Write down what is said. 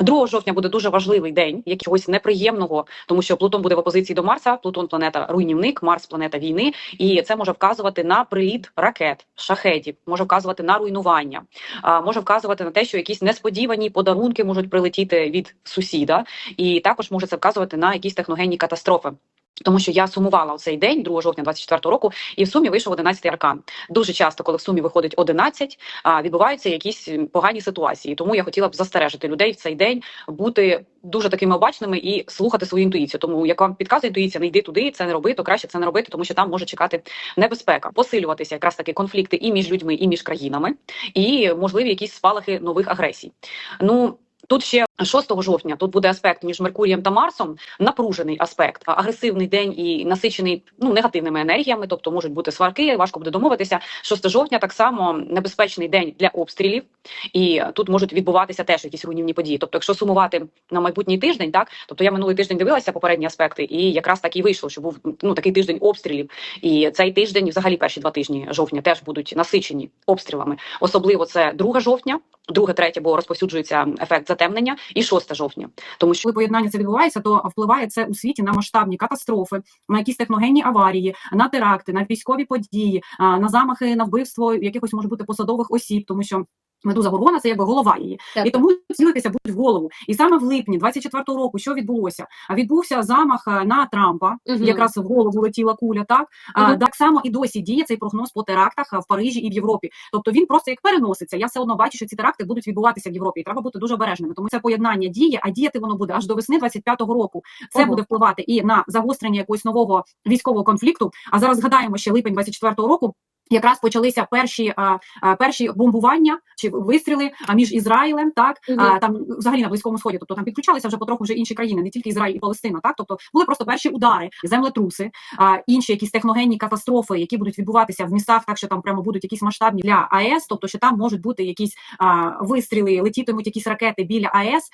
2 жовтня буде дуже важливий день, як чогось неприємного, тому що Плутон буде в опозиції до Марса. Плутон планета руйнівник, Марс планета війни, і це може вказувати на приліт ракет, шахетів, може вказувати на руйнування, може вказувати на те, що якісь несподівані подарунки можуть прилетіти від сусіда, і також може це вказувати на якісь техногенні катастрофи. Тому що я сумувала у цей день, 2 жовтня 24 року, і в сумі вийшов 11 аркан. Дуже часто, коли в сумі виходить 11, відбуваються якісь погані ситуації. Тому я хотіла б застережити людей в цей день бути дуже такими обачними і слухати свою інтуїцію. Тому як вам підказує інтуїція, не йди туди, це не роби, то краще це не робити, тому що там може чекати небезпека, посилюватися якраз таки конфлікти і між людьми, і між країнами, і можливі якісь спалахи нових агресій. Ну. Тут ще 6 жовтня тут буде аспект між Меркурієм та Марсом, напружений аспект, агресивний день і насичений ну негативними енергіями, тобто можуть бути сварки, важко буде домовитися. 6 жовтня так само небезпечний день для обстрілів, і тут можуть відбуватися теж якісь руйнівні події. Тобто, якщо сумувати на майбутній тиждень, так тобто я минулий тиждень дивилася попередні аспекти, і якраз так і вийшло, що був ну такий тиждень обстрілів. І цей тиждень, взагалі перші два тижні жовтня, теж будуть насичені обстрілами. Особливо це 2 жовтня, 2-3, бо розповсюджується ефект затемнення, і 6 жовтня, тому що коли поєднання це відбувається, то впливає це у світі на масштабні катастрофи, на якісь техногенні аварії, на теракти, на військові події, на замахи на вбивство якихось може бути посадових осіб, тому що. Медуза Горгона це якби голова її, Так. і тому цілитися будуть в голову. І саме в липні 24-го року, що відбулося? А відбувся замах е, на Трампа, Мгм. якраз в голову летіла куля. Так а, так само і досі діє цей прогноз по терактах в Парижі і в Європі. Тобто він просто як переноситься. Я все одно бачу, що ці теракти будуть відбуватися в Європі, і треба бути дуже обережними. Тому це поєднання діє, а діяти воно буде аж до весни 25-го року. Це Ого. буде впливати і на загострення якогось нового військового конфлікту. А зараз згадаємо ще липень 24-го року. Якраз почалися перші а, а, перші бомбування чи вистріли а, між Ізраїлем, так а, там взагалі на близькому сході. Тобто там підключалися вже потроху вже інші країни, не тільки Ізраїль і Палестина. Так, тобто були просто перші удари, землетруси, а, інші якісь техногенні катастрофи, які будуть відбуватися в містах, так що там прямо будуть якісь масштабні для АЕС, тобто що там можуть бути якісь а, вистріли, летітимуть якісь ракети біля АЕС.